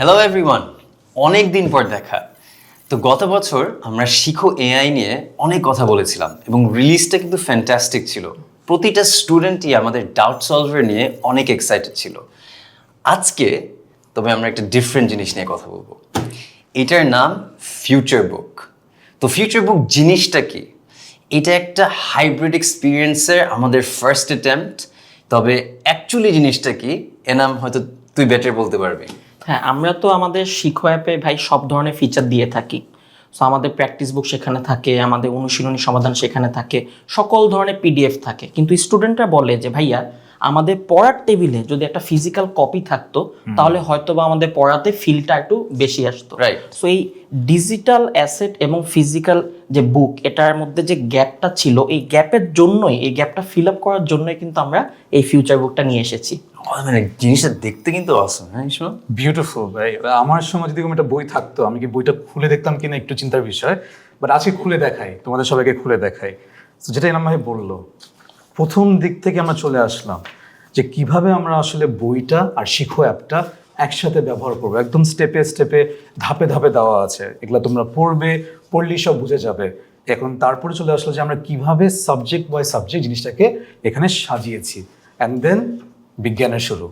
Hello everyone অনেক দিন পর দেখা। তো গত বছর আমরা শিখো এআই নিয়ে অনেক কথা বলেছিলাম এবং রিলিজটা কিন্তু ফ্যান্টাস্টিক ছিল। প্রতিটা স্টুডেন্টই আমাদের ডাউট সলভার নিয়ে অনেক এক্সাইটেড ছিল। আজকে তবে আমরা একটা ডিফারেন্ট জিনিস নিয়ে কথা বলব। এটার নাম ফিউচার বুক তো ফিউচার বুক জিনিসটা কি? এটা একটা হাইব্রিড এক্সপিরিয়েন্সের আমাদের ফার্স্ট অ্যাটেম্পট তবে অ্যাকচুয়ালি জিনিসটা কি? এ নাম হয়তো তুই বেটার বলতে পারবি। হ্যাঁ আমরা তো আমাদের শিখো অ্যাপে ভাই সব ধরনের ফিচার দিয়ে থাকি। সো আমাদের প্র্যাকটিস বুক সেখানে থাকে, আমাদের অনুশীলনী সমাধান সেখানে থাকে, সকল ধরনের পিডিএফ থাকে। কিন্তু স্টুডেন্টরা বলে যে, ভাইয়া আমাদের পড়ার টেবিলে যদি একটা ফিজিক্যাল কপি থাকতো তাহলে হয়তো বা আমাদের পড়াতে ফিলটা একটু বেশি আসতো. সো এই ডিজিটাল অ্যাসেট এবং ফিজিক্যাল যে বুক এটার মধ্যে যে গ্যাপটা ছিল এই গ্যাপের জন্যই এই গ্যাপটা ফিল আপ করার জন্যই কিন্তু আমরা এই ফিউচার বুকটা নিয়ে এসেছি। মানে জিনিসটা দেখতে কিন্তু অসম হ্যাঁ বিউটিফুল ভাই আমার সময় যদি এরকম একটা বই থাকতো আমি কি বইটা খুলে দেখতাম কিনা একটু চিন্তার বিষয় বাট আজকে খুলে দেখাই তোমাদের সবাইকে খুলে দেখাই। তো যেটা এনাম ভাই বলল প্রথম দিক থেকে আমরা চলে আসলাম যে কীভাবে আমরা আসলে বইটা আর শিখো অ্যাপটা একসাথে ব্যবহার করব। একদম স্টেপে স্টেপে ধাপে ধাপে দেওয়া আছে। এগুলো তোমরা পড়বে পড়লেই সব বুঝে যাবে। এখন তারপরে চলে আসলো যে আমরা কীভাবে সাবজেক্ট বাই সাবজেক্ট জিনিসটাকে এখানে সাজিয়েছি। অ্যান্ড দেন বিজ্ঞানের শুরু।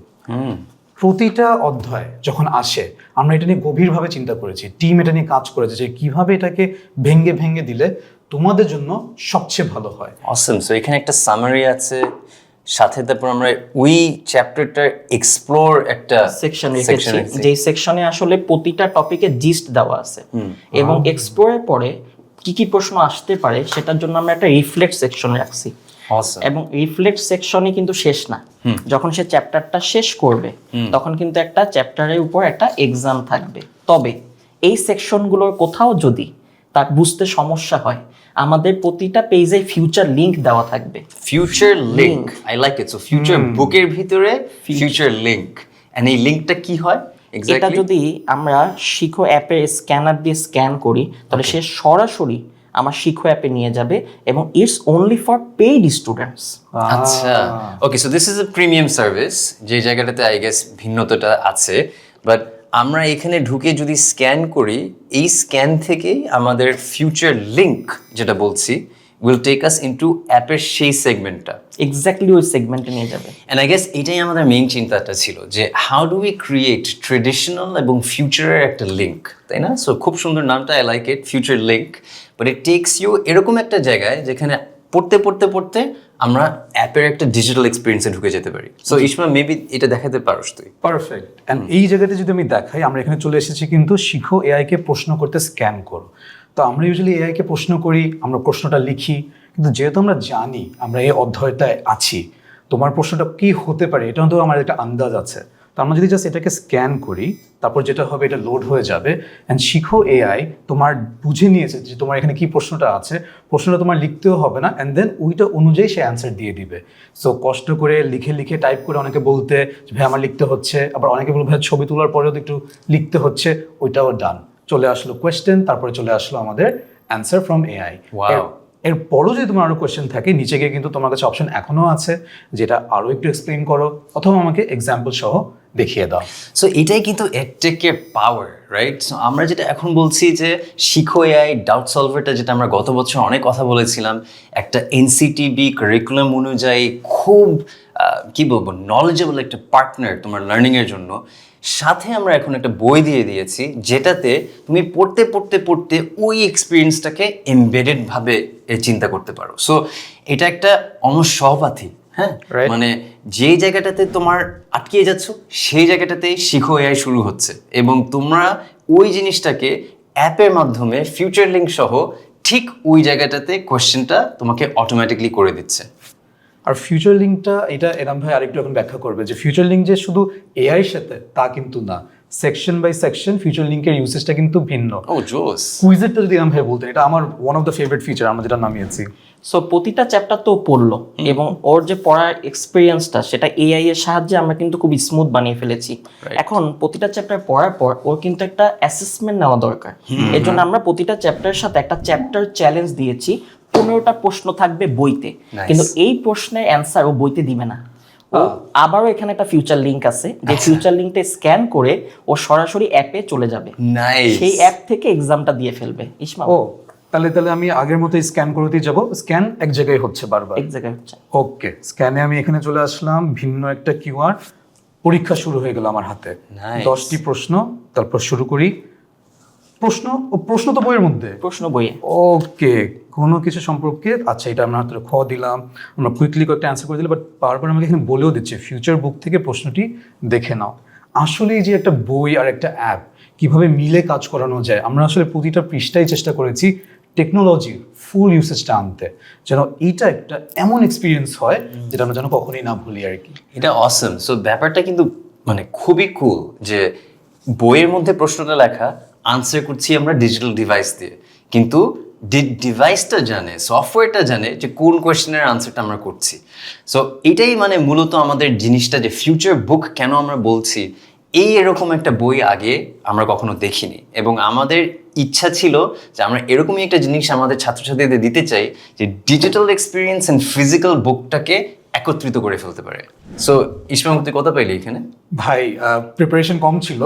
প্রতিটা অধ্যায় যখন আসে আমরা এটা নিয়ে গভীরভাবে চিন্তা করেছি। টিম এটা নিয়ে কাজ করেছে যে কীভাবে এটাকে ভেঙ্গে ভেঙ্গে দিলে তোমাদের জন্য সবচেয়ে ভালো হয়। অসম সো এখানে একটা সামারি আছে। সাথে তারপর আমরা ওই চ্যাপ্টারটার এক্সপ্লোর একটা সেকশন রেখেছি। যেই সেকশনে আসলে প্রতিটা টপিকে জিস্ট দেওয়া আছে। এবং এক্সপ্লোরের পরে কি কি প্রশ্ন আসতে পারে সেটার জন্য আমরা একটা রিফ্লেক্ট সেকশন রাখছি. এবং রিফ্লেক্ট সেকশনই কিন্তু শেষ না। যখন সে চ্যাপ্টারটা শেষ করবে তখন কিন্তু একটা চ্যাপ্টারের উপর একটা এক্সাম থাকবে। তবে এই সেকশনগুলোর কোথাও যদি তার বুঝতে সমস্যা হয়। আমাদের প্রতিটা পেজে ফিউচার লিংক দেওয়া থাকবে। Future link I like it so future বুকের ভিতরে ফিউচার লিংক এন্ড এই লিংকটা কি হয়? এটা যদি আমরা শিখো অ্যাপে স্ক্যানার দিয়ে স্ক্যান করি তাহলে সে সরাসরি আমার শিখো অ্যাপে নিয়ে যাবে এবং it's only for paid students আচ্ছা। Okay so this is a premium service যে জায়গাটাতে আই গেস ভিন্নতাটা আছে। বাট আমরা এখানে ঢুকে যদি স্ক্যান করি এই স্ক্যান থেকেই আমাদের ফিউচার লিঙ্ক যেটা বলছি উইল টেক আস ইনটু অ্যাপের সেই সেগমেন্টটা এক্স্যাক্টলি ওই সেগমেন্টে নিয়ে যাবে। অ্যান্ড আই গেস এটাই আমাদের মেইন চিন্তাটা ছিল যে how do we create traditional এবং ফিউচারের একটা লিঙ্ক তাই না? সো খুব সুন্দর নামটা I like it future link but it takes you এরকম একটা জায়গায় যেখানে পড়তে পড়তে পড়তে আমরা অ্যাপের একটা ডিজিটাল এক্সপিরিয়েন্সে ঢুকে যেতে পারি। সো ইসমা মেবি এটা দেখাতে পারোস তুই। পারফেক্ট অ্যান্ড এই জায়গাতে যদি আমি দেখাই আমরা এখানে চলে এসেছি কিন্তু শিখো এআইকে প্রশ্ন করতে স্ক্যান করো। তো আমরা ইউজুয়ালি এআইকে প্রশ্ন করি আমরা প্রশ্নটা লিখি কিন্তু যেহেতু আমরা জানি আমরা এই অধ্যায়টায় আছি তোমার প্রশ্নটা কি হতে পারে এটা তো আমার একটা আন্দাজ আছে। তো আমরা যদি জাস্ট এটাকে স্ক্যান করি তারপর যেটা হবে এটা লোড হয়ে যাবে অ্যান্ড শিখো এআই তোমার বুঝে নিয়েছে যে তোমার এখানে কি প্রশ্নটা আছে প্রশ্নটা তোমার লিখতেও হবে না অ্যান্ড দেন ওইটা অনুযায়ী সে অ্যান্সার দিয়ে দিবে। সো কষ্ট করে লিখে লিখে টাইপ করে অনেকে বলতে যে ভাই আমার লিখতে হচ্ছে। আবার অনেকে বলবে ভাই ছবি তোলার পরেও তো একটু লিখতে হচ্ছে। ওইটাও ডান চলে আসলো কোয়েশ্চেন তারপরে চলে আসলো আমাদের অ্যান্সার ফ্রম এআই. এরপরও যদি তোমার আরও কোয়েশ্চেন থাকে, নিচে গিয়ে কিন্তু তোমার কাছে অপশন এখনও আছে, যেটা আরও একটু এক্সপ্লেন করো, অথবা আমাকে এক্সাম্পল সহ দেখিয়ে দাও। সো এটাই কিন্তু এডটেকের পাওয়ার রাইট সো আমরা যেটা এখন বলছি যে, শিখো এআই ডাউট সলভারটা যেটা আমরা গত বছর অনেক কথা বলেছিলাম, একটা এনসিটিবি কারিকুলাম অনুযায়ী খুব কি বলব নলেজেবল একটা পার্টনার তোমার লার্নিংয়ের জন্য। সাথে আমরা এখন একটা বই দিয়ে দিয়েছি যেটাতে তুমি পড়তে পড়তে পড়তে ওই এক্সপিরিয়েন্সটাকে এমবেডেডভাবে এ চিন্তা করতে পারো। সো এটা একটা অলমোস্ট হ্যাঁ. মানে যেই জায়গাটাতে তোমার আটকে যাচ্ছ সেই জায়গাটাতেই শিখো এআই শুরু হচ্ছে। এবং তোমরা ওই জিনিসটাকে অ্যাপের মাধ্যমে ফিউচার লিঙ্ক সহ ঠিক ওই জায়গাটাতে কোশ্চেনটা তোমাকে অটোমেটিকলি করে দিচ্ছে। আর ফিউচার লিঙ্কটা এটা এরম ভাই আরেকটু এখন ব্যাখ্যা করবে যে ফিউচার লিঙ্ক যে শুধু এআই সাথে, তা কিন্তু না। সেকশন বাই সেকশন ফিউচার লিঙ্কের ইউসেজটা কিন্তু ভিন্ন। ও জোস। কুইজেরটা যদি ভাই বলতেন এটা আমার one of the favourite feature আমরা যেটা নামিয়েছি। সো প্রতিটা চ্যাপ্টার তো পড়ল এবং ওর যে পড়ার এক্সপিরিয়েন্সটা সেটা এআই এর সাহায্যে আমরা কিন্তু খুব স্মুথ বানিয়ে ফেলেছি। এখন প্রতিটা চ্যাপ্টার পড়ার পর ওর কিন্তু একটা অ্যাসেসমেন্ট নেওয়া দরকার। এর জন্য আমরা প্রতিটা চ্যাপ্টারের সাথে একটা চ্যাপ্টার চ্যালেঞ্জ দিয়েছি। পনেরোটা প্রশ্ন থাকবে বইতে। কিন্তু এই প্রশ্নের অ্যান্সার ও বইতে দিবে না। আবারও এখানে একটা ফিউচার লিংক আছে। যে ফিউচার লিংকটা স্ক্যান করে ও সরাসরি অ্যাপে চলে যাবে। সেই অ্যাপ থেকে এক্সামটা দিয়ে ফেলবে। ইসমা ও তাহলে তাহলে আমি আগের মতোই স্ক্যান করতেই যাব। স্ক্যান এক জায়গায় হচ্ছে বারবার। এক জায়গায় হচ্ছে। ওকে স্ক্যানে আমি এখানে চলে আসলাম ভিন্ন একটা কিউআর পরীক্ষা শুরু হয়ে গেল আমার হাতে. দশটি প্রশ্ন তারপর শুরু করি। প্রশ্ন ও প্রশ্ন তো বইয়ের মধ্যে। প্রশ্ন বইয়ে। ওকে কোনো কিছু সম্পর্কে আচ্ছা এটা আমরা হাতে খ দিলাম আমরা কুইকলি কয়েকটা অ্যান্সার করে দিলাম বাট বারবার আমাকে এখানে বলেও দিচ্ছে ফিউচার বুক থেকে প্রশ্নটি দেখে নাও। আসলে যে একটা বই আর একটা অ্যাপ কীভাবে মিলে কাজ করানো যায় আমরা আসলে প্রতিটা পৃষ্ঠায় চেষ্টা করেছি টেকনোলজির ফুল ইউসেজটা আনতে যেন এইটা একটা এমন এক্সপিরিয়েন্স হয় যেটা আমরা যেন কখনোই না ভুলি আর কি। এটা অসম সো ব্যাপারটা কিন্তু মানে খুবই কুল যে বইয়ের মধ্যে প্রশ্নটা লেখা আনসার করছি আমরা ডিজিটাল ডিভাইস দিয়ে। কিন্তু ডিভাইসটা জানে সফটওয়্যারটা জানে যে কোন কোয়েশ্চেনের আনসারটা আমরা করছি। সো এটাই মানে মূলত আমাদের জিনিসটা যে ফিউচার বুক কেন আমরা বলছি, এই এরকম একটা বই আগে আমরা কখনো দেখিনি। এবং আমাদের ইচ্ছা ছিল যে আমরা এরকমই একটা জিনিস আমাদের ছাত্রছাত্রীদের দিতে চাই যে ডিজিটাল এক্সপিরিয়েন্স অ্যান্ড ফিজিক্যাল বুকটাকে একত্রিত করে ফেলতে পারে। সো ইসমামুক্তি কথা পাইলি এখানে? ভাই প্রিপারেশন কম ছিল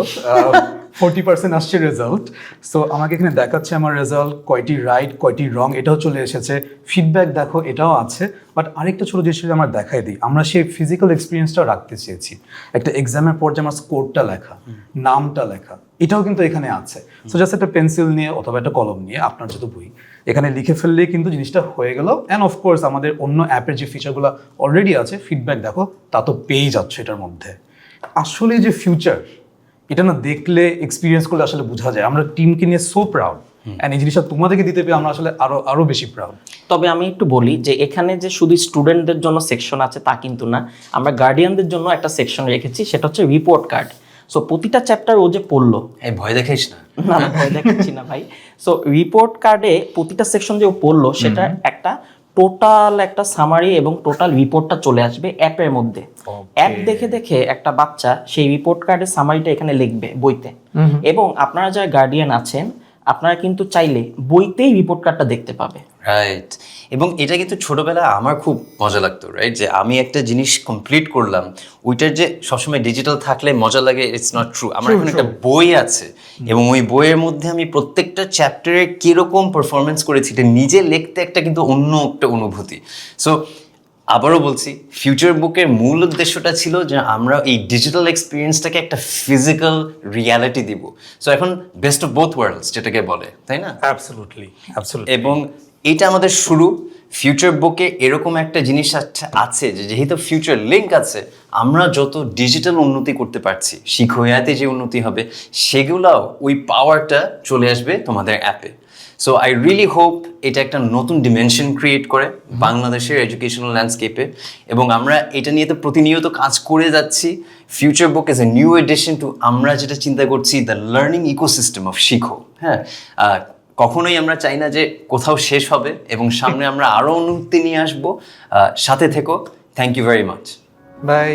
ফোরটি পার্সেন্ট আসছে রেজাল্ট সো আমাকে এখানে দেখাচ্ছে আমার রেজাল্ট কয়টি রাইট কয়টি রং এটাও চলে এসেছে। ফিডব্যাক দেখো, এটাও আছে। বাট আরেকটা ছোটো জিনিস আমরা দেখাই দিই। আমরা সেই ফিজিক্যাল এক্সপিরিয়েন্সটাও রাখতে চেয়েছি। একটা এক্সামের পর যে আমার স্কোরটা লেখা, নামটা লেখা, এটাও কিন্তু এখানে আছে। সো জাস্ট একটা পেন্সিল নিয়ে অথবা একটা কলম নিয়ে আপনার যত বই এখানে লিখে ফেললেই কিন্তু জিনিসটা হয়ে গেল। অ্যান্ড অফকোর্স আমাদের অন্য অ্যাপের যে ফিচারগুলো অলরেডি আছে ফিডব্যাক দেখো তা তো পেয়েই যাচ্ছে এটার মধ্যে। আসলে যে ফিউচার এটা না দেখলে এক্সপিরিয়েন্স করলে আসলে বোঝা যায়। আমরা টিমকে নিয়ে সো প্রাউড অ্যান্ড এই জিনিসটা তোমাদেরকে দিতে পেয়ে আমরা আসলে আরও আরও বেশি প্রাউড তবে আমি একটু বলি যে এখানে যে শুধু স্টুডেন্টদের জন্য সেকশন আছে তা কিন্তু না আমরা গার্ডিয়ানদের জন্য একটা সেকশন রেখেছি সেটা হচ্ছে রিপোর্ট কার্ড সো প্রতিটা চ্যাপ্টার ও যে পড়ল এই ভয় দেখাইস না। না না ভয় দেখাচ্ছি না ভাই। সো রিপোর্ট কার্ডে প্রতিটা সেকশন যে ও পড়ল সেটা একটা টোটাল একটা সামারি এবং টোটাল রিপোর্টটা চলে আসবে অ্যাপের মধ্যে। অ্যাপ দেখে দেখে একটা বাচ্চা সেই রিপোর্ট কার্ডের সামারিটা এখানে লিখবে বইতে। এবং আপনারা যারা গার্ডিয়ান আছেন আপনারা কিন্তু চাইলে বইতেই রিপোর্ট কার্ডটা দেখতে পাবে। রাইট এবং এটা কিন্তু ছোটবেলায় আমার খুব মজা লাগতো রাইট যে আমি একটা জিনিস কমপ্লিট করলাম ওইটার যে সবসময় ডিজিটাল থাকলে মজা লাগে ইটস নট ট্রু আমার এখন একটা বই আছে এবং ওই বইয়ের মধ্যে আমি প্রত্যেকটা চ্যাপ্টারে কীরকম পারফরমেন্স করেছি এটা নিজে লিখতে একটা কিন্তু অন্য একটা অনুভূতি। সো আবারও বলছি ফিউচার বুকের মূল উদ্দেশ্যটা ছিল যে আমরা এই ডিজিটাল এক্সপিরিয়েন্সটাকে একটা ফিজিক্যাল রিয়ালিটি দিব। সো এখন বেস্ট অফ বোথ ওয়ার্ল্ডস যেটাকে বলে তাই না? অ্যাবসলুটলি এবং এটা আমাদের শুরু। ফিউচার বুকে এরকম একটা জিনিস আছে- যে যেহেতু ফিউচার লিঙ্ক আছে, আমরা যত ডিজিটাল উন্নতি করতে পারছি শিক্ষাতে যে উন্নতি হবে, সেগুলাও ওই পাওয়ারটা চলে আসবে তোমাদের অ্যাপে সো আই রিয়েলি হোপ এটা একটা নতুন ডিমেনশন ক্রিয়েট করে বাংলাদেশের এডুকেশনাল ল্যান্ডস্কেপে এবং আমরা এটা নিয়ে তো প্রতিনিয়ত কাজ করে যাচ্ছি। Future book is a new edition to আমরা যেটা চিন্তা করছি দ্য লার্নিং ইকোসিস্টেম অফ শিখো হ্যাঁ? কখনোই আমরা চাই না যে কোথাও শেষ হবে এবং সামনে আমরা আরও উন্নতি নিয়ে আসব। সাথে থেকো। Thank you very much bye